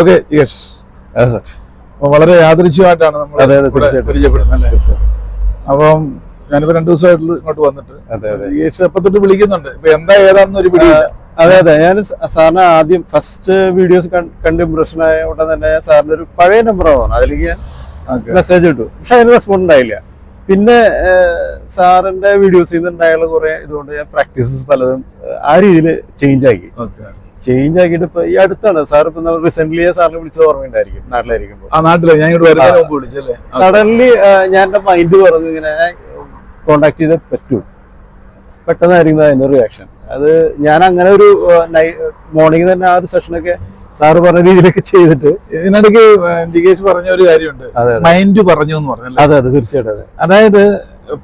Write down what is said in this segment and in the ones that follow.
Okay sir വളരെ യാദൃശ്യമായിട്ടാണ് നമ്മൾ. പരിചയപ്പെടുന്നത് അപ്പം ഞാനിപ്പോ രണ്ടു ദിവസമായിട്ട് ഇങ്ങോട്ട് വന്നിട്ട് യേശു എപ്പോ തൊട്ട് വിളിക്കുന്നുണ്ട്. ഇപ്പൊ എന്താ ഏതാണെന്ന് ഒരു പിടി അതെ അതെ. ഞാൻ സാറിന് ആദ്യം ഫസ്റ്റ് വീഡിയോസ് കണ്ട് ഇംപ്രഷൻ ആയ ഉടൻ തന്നെ സാറിന്റെ ഒരു പഴയ നമ്പർ നമ്പറാണ് അതിലേക്ക് ഞാൻ മെസ്സേജ് ഇട്ടു. പക്ഷെ അതിന് റെസ്പോണ്ട് ഉണ്ടായില്ല. പിന്നെ സാറിന്റെ വീഡിയോസിൽ നിന്ന് ഉണ്ടായുള്ള കുറെ ഇതുകൊണ്ട് ഞാൻ പ്രാക്ടീസസ് പലതും ആ രീതിയിൽ ചേഞ്ച് ആക്കി. ചേഞ്ച് ആക്കിയിട്ട് ഇപ്പൊ ഈ അടുത്താണ്. സാർ ഇപ്പൊ റീസെന്റ് സാറിനെ വിളിച്ചത് ഓർമ്മയുണ്ടായിരിക്കും. നാട്ടിലായിരിക്കുമ്പോൾ ആ നാട്ടിലെ. ഞാൻ ഇങ്ങോട്ട് വരുന്നതിന് മുമ്പ് വിളിച്ചല്ലേ സഡൻലി ഞാൻ എന്റെ മൈൻഡ് പറഞ്ഞു ഇങ്ങനെ കോണ്ടാക്ട് ചെയ്തേ പറ്റൂ. പെട്ടെന്നായിരുന്നു അതിന്റെ റിയാക്ഷൻ അത് ഞാൻ അങ്ങനെ ഒരു മോർണിംഗ് തന്നെ ആ ഒരു സെഷനൊക്കെ സാറ് പറഞ്ഞ രീതിയിലൊക്കെ ചെയ്തിട്ട്. ഇതിനിടയ്ക്ക് ഡികേഷ് പറഞ്ഞ ഒരു കാര്യമുണ്ട്. മൈൻഡ് പറഞ്ഞു എന്ന് പറഞ്ഞല്ലേ? അതെ അതെ. തീർച്ചയായിട്ടും അതെ. അതായത്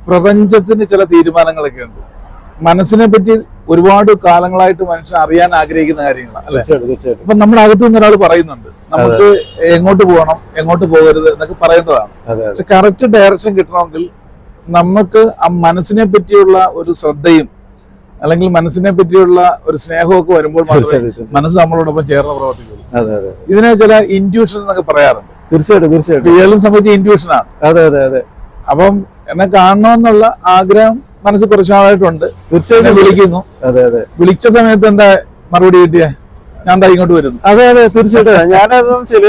പ്രപഞ്ചത്തിന് ചില തീരുമാനങ്ങളൊക്കെ ഉണ്ട്. മനസ്സിനെ പറ്റി ഒരുപാട് കാലങ്ങളായിട്ട് മനുഷ്യൻ അറിയാൻ ആഗ്രഹിക്കുന്ന കാര്യങ്ങളാണ് അല്ലെ? തീർച്ചയായിട്ടും അപ്പൊ നമ്മുടെ അകത്തു നിന്ന് ഒരാൾ പറയുന്നുണ്ട് നമുക്ക് എങ്ങോട്ട് പോകണം എങ്ങോട്ട് പോകരുത് എന്നൊക്കെ പറയേണ്ടതാണ്. പക്ഷെ കറക്റ്റ് ഡയറക്ഷൻ കിട്ടണമെങ്കിൽ നമുക്ക് ആ മനസ്സിനെ പറ്റിയുള്ള ഒരു ശ്രദ്ധയും അല്ലെങ്കിൽ മനസ്സിനെ പറ്റിയുള്ള ഒരു സ്നേഹമൊക്കെ വരുമ്പോൾ മാത്രമേ. മനസ്സ് നമ്മളോടൊപ്പം ചേർന്ന് പ്രവർത്തിക്കുള്ളൂ. അതെ ഇതിനെ ചില ഇന്റ്യൂഷൻ എന്നൊക്കെ പറയാറുണ്ട്. തീർച്ചയായിട്ടും തീർച്ചയായിട്ടും. സംബന്ധിച്ച ഇന്റ്യൂഷൻ അതെ അതെ അതെ. അപ്പം എന്നെ കാണണമെന്നുള്ള ആഗ്രഹം മനസ്സിൽ കുറച്ച് നാളായിട്ടുണ്ട് തീർച്ചയായിട്ടും വിളിക്കുന്നു. അതെ അതെ. വിളിച്ച സമയത്ത് എന്താ മറുപടി കിട്ടിയ? ഞാൻ ഇങ്ങോട്ട് വരുന്നു. അതെ അതെ തീർച്ചയായിട്ടും. ഞാനതെന്ന് വെച്ചാൽ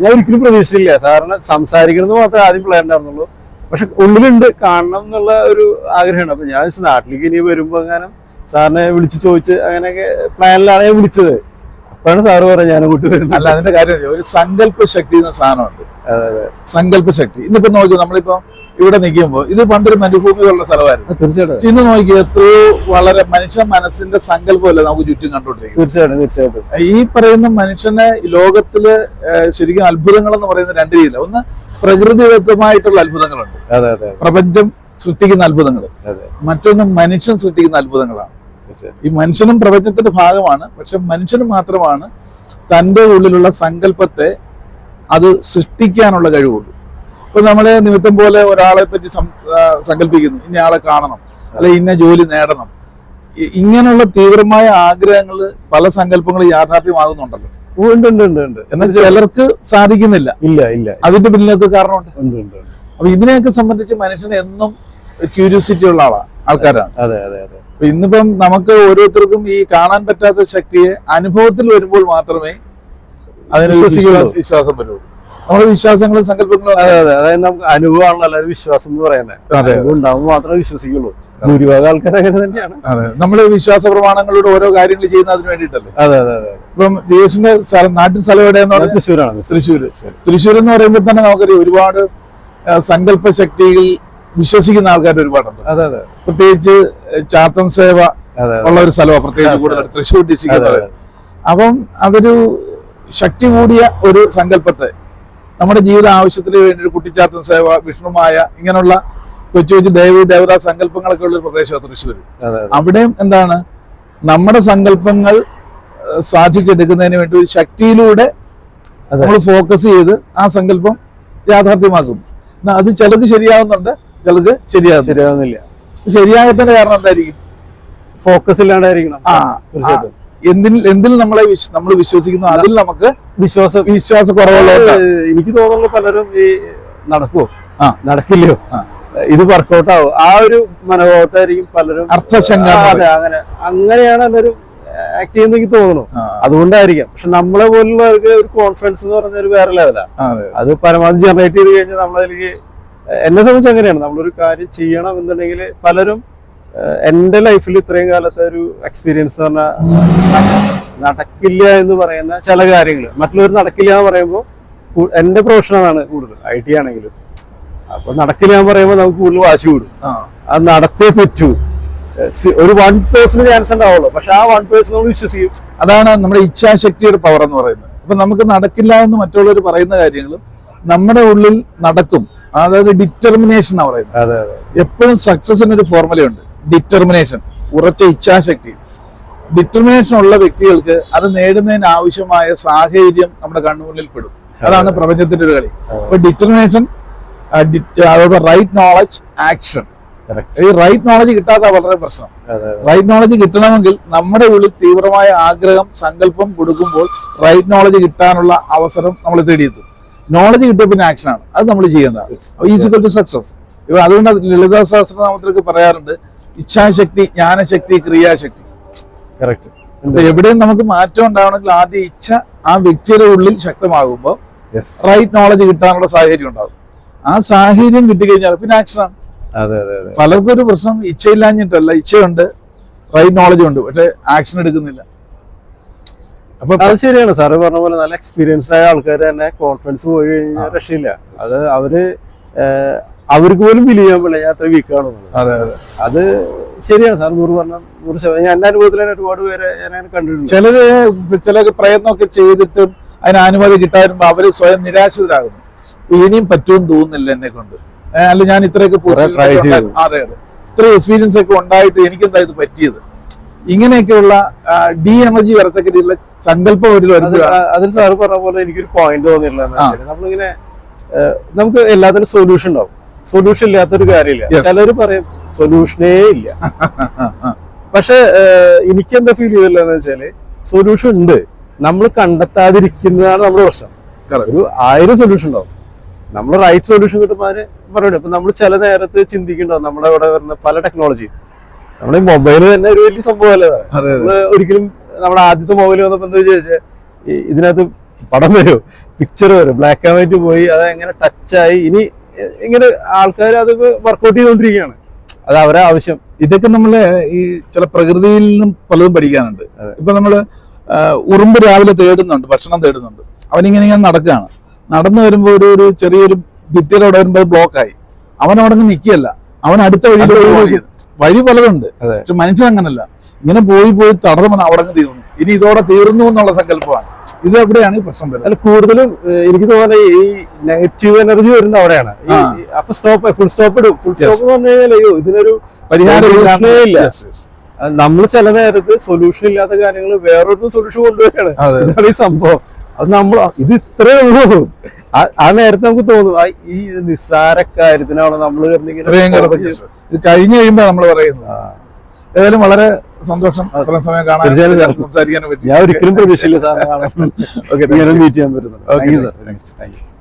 ഞാൻ ഒരിക്കലും പ്രതീക്ഷിച്ചില്ല സാറിന് സംസാരിക്കണമെന്ന് മാത്രമേ ആദ്യം പ്ലാൻ ഉണ്ടായിരുന്നുള്ളൂ. പക്ഷെ ഉള്ളിലുണ്ട് കാണണം എന്നുള്ള ഒരു ആഗ്രഹമാണ് അപ്പൊ ഞാൻ നാട്ടിലേക്ക് ഇനി വരുമ്പോ അങ്ങനെ സാറിനെ വിളിച്ച് ചോദിച്ച് അങ്ങനെയൊക്കെ പ്ലാനിലാണ് ഞാൻ വിളിച്ചത്. അപ്പോഴാണ് സാറ് പറഞ്ഞത് ഞാൻ അങ്ങോട്ട് വരുന്നത്. അല്ല അതിന്റെ കാര്യം ഒരു സങ്കല്പ ശക്തി എന്ന സാധനമുണ്ട്. സങ്കല്പ ശക്തി ഇന്നിപ്പോ നോക്കി നമ്മളിപ്പോ ഇവിടെ നിൽക്കുമ്പോൾ ഇത് പണ്ടൊരു മരുഭൂമികളുള്ള സ്ഥലമായിരുന്നു. തീർച്ചയായിട്ടും. ഇന്ന് നോക്കി എത്രയോ വളരെ മനുഷ്യ മനസ്സിന്റെ സങ്കല്പമല്ല നമുക്ക് ചുറ്റും കണ്ടുകൊണ്ടിരിക്കും തീർച്ചയായിട്ടും തീർച്ചയായിട്ടും. ഈ പറയുന്ന മനുഷ്യനെ ലോകത്തിൽ ശരിക്കും അത്ഭുതങ്ങൾ എന്ന് പറയുന്ന രണ്ട് രീതിയില്ല. ഒന്ന് പ്രകൃതിദത്തമായിട്ടുള്ള അത്ഭുതങ്ങളുണ്ട്. അതെ അതെ. പ്രപഞ്ചം സൃഷ്ടിക്കുന്ന അത്ഭുതങ്ങൾ. അതെ. മറ്റൊന്ന് മനുഷ്യൻ സൃഷ്ടിക്കുന്ന അത്ഭുതങ്ങളാണ്. ഈ മനുഷ്യനും പ്രപഞ്ചത്തിന്റെ ഭാഗമാണ്. പക്ഷെ മനുഷ്യന് മാത്രമാണ് തന്റെ ഉള്ളിലുള്ള സങ്കല്പത്തെ അത് സൃഷ്ടിക്കാനുള്ള കഴിവുള്ളൂ. ഇപ്പൊ നമ്മളെ നിമിത്തം പോലെ ഒരാളെ പറ്റി സങ്കല്പിക്കുന്നു. ഇന്ന ആളെ കാണണം. അല്ലെ ഇന്ന ജോലി നേടണം. ഇങ്ങനെയുള്ള തീവ്രമായ ആഗ്രഹങ്ങൾ പല സങ്കല്പങ്ങളും യാഥാർത്ഥ്യമാകുന്നുണ്ടല്ലോ. എന്നാൽ ചിലർക്ക് സാധിക്കുന്നില്ല. ഇല്ല ഇല്ല. അതിന്റെ പിന്നിലൊക്കെ കാരണമുണ്ട്. അപ്പൊ ഇതിനെയൊക്കെ സംബന്ധിച്ച് മനുഷ്യൻ എന്നും ക്യൂരിയോസിറ്റി ഉള്ള ആളാണ് ആൾക്കാരാണ്. അതെ അതെ അതെ. ഇന്നിപ്പം നമുക്ക് ഓരോരുത്തർക്കും ഈ കാണാൻ പറ്റാത്ത ശക്തിയെ അനുഭവത്തിൽ വരുമ്പോൾ മാത്രമേ അതിന്. വിശ്വാസം വരുള്ളൂ. നമ്മുടെ വിശ്വാസങ്ങളും സങ്കല്പങ്ങളും അതെ അതെ. അതായത് നമുക്ക് അനുഭവമാണല്ലോ എല്ലാവരും വിശ്വാസം എന്ന് പറയുന്നത്. അനുഭവം മാത്രമേ വിശ്വസിക്കുള്ളൂ. ഭൂരിഭാഗം ആൾക്കാർ അങ്ങനെ തന്നെയാണ്. അതെ. നമ്മൾ വിശ്വാസ പ്രമാണങ്ങളുടെ ഓരോ കാര്യങ്ങൾ ചെയ്യുന്ന അതിന് വേണ്ടിയിട്ടല്ലേ? അതെ അതെ അതെ. ഇപ്പം ദേശിന്റെ സ്ഥലം നാട്ടിൻ സ്ഥലം എവിടെയെന്ന് പറഞ്ഞാൽ തൃശ്ശൂരാണ് തൃശ്ശൂർ. തൃശ്ശൂർ എന്ന് പറയുമ്പോൾ തന്നെ നമുക്കറിയാം ഒരുപാട് സങ്കല്പ ശക്തിയിൽ വിശ്വസിക്കുന്ന ആൾക്കാർ ഒരുപാടുണ്ട് പ്രത്യേകിച്ച് ചാത്തൻ സേവ ഉള്ള ഒരു സ്ഥലമാണ് പ്രത്യേകിച്ച് കൂടുതൽ തൃശ്ശൂർ ഡിസ്ട്രിക്ട് അപ്പം അതൊരു ശക്തി കൂടിയ ഒരു സങ്കല്പത്തെ നമ്മുടെ ജീവിത ആവശ്യത്തിന് വേണ്ടി ഒരു കുട്ടിച്ചാത്തൻ സേവ വിഷ്ണുമായ ഇങ്ങനെയുള്ള കൊച്ചു കൊച്ചു ദേവി ദേവത സങ്കല്പങ്ങളൊക്കെ ഉള്ള പ്രദേശമാണ് തൃശ്ശൂർ അവിടെയും എന്താണ്? നമ്മുടെ സങ്കല്പങ്ങൾ സാധിച്ചെടുക്കുന്നതിന് വേണ്ടി ഒരു ശക്തിയിലൂടെ. നമ്മൾ ഫോക്കസ് ചെയ്ത് ആ സങ്കല്പം യാഥാർത്ഥ്യമാക്കും. അത് ചിലക്ക് ശരിയാവുന്നുണ്ട് ചിലർക്ക് ശരിയാകുന്നില്ല ശരിയാവുന്നില്ല. ശരിയാകത്തിന്റെ കാരണം എന്തായിരിക്കും? ഫോക്കസ് ഇല്ലാണ്ടായിരിക്കണം. ആ, തീർച്ചയായിട്ടും. എന്തിൽ എന്തിൽ നമ്മളെ നമ്മൾ വിശ്വസിക്കുന്നു? അതിൽ നമുക്ക് വിശ്വാസം. വിശ്വാസ കുറവുള്ള എനിക്ക് തോന്നുന്നു പലരും ഈ നടക്കുവോ? ആ. നടക്കില്ലയോ. ഇത് വർക്കൗട്ട് ആവും ആ ഒരു മനോഭാവത്തായിരിക്കും പലരും. അർത്ഥശങ്ക അതെ അങ്ങനെ അങ്ങനെയാണ് എല്ലാവരും ആക്ട് ചെയ്യുന്ന എനിക്ക് തോന്നുന്നു. അതുകൊണ്ടായിരിക്കാം. പക്ഷെ നമ്മളെ പോലുള്ളവർക്ക് ഒരു കോൺഫിഡൻസ് എന്ന് പറഞ്ഞ ഒരു വേറെ ലെവലാണ്. അത്. പരമാവധി ജനറേറ്റ് ചെയ്ത് കഴിഞ്ഞാൽ നമ്മളതിലേക്ക് എന്നെ സംബന്ധിച്ച് അങ്ങനെയാണ്. നമ്മളൊരു കാര്യം ചെയ്യണം എന്നുണ്ടെങ്കിൽ പലരും എന്റെ ലൈഫിൽ ഇത്രയും കാലത്തെ ഒരു എക്സ്പീരിയൻസ് എന്ന് പറഞ്ഞാൽ നടക്കില്ല എന്ന് പറയുന്ന ചില കാര്യങ്ങൾ മറ്റുള്ളവർ നടക്കില്ല എന്ന് പറയുമ്പോൾ എന്റെ പ്രൊഫഷൻ അതാണ് കൂടുതൽ. ഐ ടി ആണെങ്കിലും. അപ്പൊ നടക്കില്ല എന്ന് പറയുമ്പോൾ നമുക്ക് കൂടുതൽ വാശി കൂടും. അത് നടത്തേ പറ്റൂ. ഒരു വൺ പേഴ്സൺ ചാൻസ് ഉണ്ടാവുള്ളൂ. പക്ഷെ ആ വൺ പേഴ്സൺ നമ്മൾ വിശ്വസിക്കും. അതാണ് നമ്മുടെ ഇച്ഛാശക്തിയുടെ പവർ എന്ന് പറയുന്നത്. അപ്പൊ നമുക്ക് നടക്കില്ല എന്ന് മറ്റുള്ളവർ പറയുന്ന കാര്യങ്ങളും നമ്മുടെ ഉള്ളിൽ നടക്കും. അതായത് ഡിറ്റർമിനേഷൻ എന്നാ പറയുന്നത്. എപ്പോഴും സക്സസിന് ഒരു ഫോർമുലയുണ്ട് ഡിറ്റർമിനേഷൻ ഉറച്ച ഇച്ഛാശക്തി. ഡിറ്റർമിനേഷൻ ഉള്ള വ്യക്തികൾക്ക് അത് നേടുന്നതിന് ആവശ്യമായ സാഹചര്യം നമ്മുടെ കണ്ണുമുന്നിൽ പെടും. അതാണ് പ്രപഞ്ചത്തിന്റെ ഒരു കളി. അപ്പൊ ഡിറ്റർമിനേഷൻ അതോടൊപ്പം റൈറ്റ് നോളജ് ആക്ഷൻ ഈ റൈറ്റ് നോളജ് കിട്ടാത്ത വളരെ പ്രശ്നം. റൈറ്റ് നോളജ് കിട്ടണമെങ്കിൽ നമ്മുടെ ഉള്ളിൽ തീവ്രമായ ആഗ്രഹം സങ്കല്പം കൊടുക്കുമ്പോൾ റൈറ്റ് നോളജ് കിട്ടാനുള്ള അവസരം നമ്മൾ തേടിയെത്തും. നോളജ് കിട്ടിയ പിന്നെ ആക്ഷനാണ് അത് നമ്മൾ ചെയ്യേണ്ടതാണ്. ഈസിക്കൽ ടു സക്സസ് ഇപ്പൊ അതുകൊണ്ട് ലളിത സഹസ്രനാമത്തിലൊക്കെ പറയാറുണ്ട് ഇച്ഛാശക്തി ജ്ഞാനശക്തി ക്രിയാശക്തി. കറക്റ്റ് എവിടെയും നമുക്ക് മാറ്റം ഉണ്ടാവണമെങ്കിൽ ആദ്യം ഇച്ഛ ആ വ്യക്തിയുടെ ഉള്ളിൽ ശക്തമാകുമ്പോൾ റൈറ്റ് നോളജ് കിട്ടാനുള്ള സാഹചര്യം ഉണ്ടാകും. ആ സാഹചര്യം കിട്ടിക്കഴിഞ്ഞാൽ പിന്നെ ആക്ഷനാണ് അതെ അതെ പലർക്കും ഒരു പ്രശ്നം ഇച്ഛയില്ലാഞ്ഞിട്ടല്ല. ഇച്ഛയുണ്ട് റൈറ്റ് നോളജ് ഉണ്ട്. പക്ഷെ ആക്ഷൻ എടുക്കുന്നില്ല. അപ്പൊ അത് ശരിയാണ്. സാറ് പറഞ്ഞ പോലെ നല്ല എക്സ്പീരിയൻസ്ഡ് ആയ ആൾക്കാർ തന്നെ കോൺഫിഡൻസ് പോയി കഴിഞ്ഞാൽ രക്ഷയില്ല. അത് അവർ അവർക്ക് പോലും ബിലീവ് ചെയ്യാൻ പറ്റില്ല. ഞാൻ അത്ര വീക്കാണെന്നുള്ളത് അതെ ശരിയാണ്. സാർ നൂറ് പറഞ്ഞ നൂറ് ശതമാനം ഞാൻ എന്റെ അനുഭവത്തിൽ തന്നെ ഒരുപാട് പേരെ ഞാൻ കണ്ടിട്ടുണ്ട്. ചിലര് ചില പ്രയത്നമൊക്കെ ചെയ്തിട്ടും അതിന് അനുമതി കിട്ടാറുമ്പോൾ അവർ സ്വയം നിരാശിതരാകുന്നു. ഇനിയും പറ്റുമെന്ന് തോന്നുന്നില്ല എന്നെ കൊണ്ട്. അല്ല ഞാൻ ഇത്രയൊക്കെ. അതെ അതെ. ഇത്ര എക്സ്പീരിയൻസ് ഒക്കെ ഉണ്ടായിട്ട് എനിക്കെന്താ ഇത് പറ്റിയത്? ഇങ്ങനെയൊക്കെയുള്ള ഡി എനർജി വരത്തക്ക രീതിയിലുള്ള സങ്കല്പം ഒരു അതിൽ സാറ് പറഞ്ഞ പോലെ എനിക്കൊരു പോയിന്റ് തോന്നിയില്ല. നമ്മളിങ്ങനെ നമുക്ക് എല്ലാത്തിനും സൊല്യൂഷൻ ഉണ്ടാവും. സൊല്യൂഷൻ ഇല്ലാത്തൊരു കാര്യമില്ല. ചിലര് പറയും സൊല്യൂഷനേ ഇല്ല. പക്ഷെ എനിക്ക് എന്താ ഫീൽ ചെയ്തില്ലെന്ന് വെച്ചാൽ സൊല്യൂഷൻ ഉണ്ട്. നമ്മൾ കണ്ടെത്താതിരിക്കുന്നതാണ് നമ്മുടെ പ്രശ്നം. ഒരു ആയിരം സൊല്യൂഷൻ ഉണ്ടാവും. നമ്മൾ റൈറ്റ് സൊല്യൂഷൻ കിട്ടുമ്പോൾ അതിന് അപ്പൊ ഇപ്പൊ നമ്മൾ ചില നേരത്ത് ചിന്തിക്കുന്നുണ്ടാവും നമ്മുടെ ഇവിടെ വരുന്ന പല ടെക്നോളജി നമ്മുടെ മൊബൈൽ തന്നെ ഒരു വലിയ സംഭവം അല്ലേ അതെ. അതെ ഒരിക്കലും നമ്മുടെ ആദ്യത്തെ മൊബൈൽ വന്നപ്പോൾ എന്താ വിചാരിച്ചേ? ഇതിനകത്ത് പടം വരും പിക്ചർ വരും ബ്ലാക്ക് ആൻഡ് വൈറ്റ് പോയി അത് എങ്ങനെ ടച്ചായി ഇനി ഇങ്ങനെ ആൾക്കാർ അത് വർക്കൗട്ട് ചെയ്തുകൊണ്ടിരിക്കുകയാണ്. അത് അവരെ ആവശ്യം. ഇതൊക്കെ നമ്മൾ ഈ ചില പ്രകൃതിയിൽ നിന്നും പലതും പഠിക്കാനുണ്ട്. ഇപ്പൊ നമ്മൾ ഉറുമ്പ് രാവിലെ തേടുന്നുണ്ട് ഭക്ഷണം തേടുന്നുണ്ട്. അവനിങ്ങനെ ഇങ്ങനെ നടക്കുകയാണ് നടന്നു വരുമ്പോൾ ഒരു ഒരു ചെറിയൊരു ഭിത്തിയിലൂടെ വരുമ്പോൾ വരുമ്പോ ബ്ലോക്ക് ആയി. അവൻ അവിടെ നിൽക്കുകയല്ല അവൻ അടുത്ത വഴിയിലൂടെ. വഴി പലതുണ്ട്. പക്ഷെ മനുഷ്യൻ അങ്ങനല്ല. ഇങ്ങനെ പോയി പോയി തടസ്സം അവിടെ തീർന്നു. ഇനി ഇതോടെ തീർന്നു എന്നുള്ള സങ്കല്പമാണ്. ഇത് എവിടെയാണ് ഈ പ്രശ്നം വരുന്നത്. അല്ല കൂടുതലും എനിക്ക് തോന്നുന്നത് ഈ നെഗറ്റീവ് എനർജി വരുന്ന അവിടെയാണ്. അപ്പൊ സ്റ്റോപ്പ് ഫുൾ സ്റ്റോപ്പ് ഇടും. ഫുൾ സ്റ്റോപ്പ് എന്ന് പറഞ്ഞു കഴിഞ്ഞാൽ അയ്യോ ഇതിനൊരു പരിഹാരമില്ല. നമ്മൾ ചില നേരത്ത് സൊല്യൂഷൻ ഇല്ലാത്ത കാര്യങ്ങൾ വേറൊരു സൊല്യൂഷൻ കൊണ്ടുവരികയാണ് ഇതാണ് ഈ സംഭവം. അത് നമ്മൾ ഇത് ഇത്രേ ഉള്ളൂ. ആ- നേരത്തെ നമുക്ക് തോന്നും ഈ നിസ്സാര കാര്യത്തിനാണ് നമ്മൾ കഴിഞ്ഞു കഴിയുമ്പോ നമ്മൾ പറയുന്നത്. ഏതായാലും വളരെ സന്തോഷം. അത്രയും സമയം കാണാൻ. സംസാരിക്കാനും പറ്റി. ഞാൻ ഒരിക്കലും പ്രതീക്ഷയില്ല സാറിനെ കാണാൻ. ഓക്കെ മീറ്റ് ചെയ്യാൻ പറ്റുന്നത് ഓക്കെ സാർ താങ്ക് യു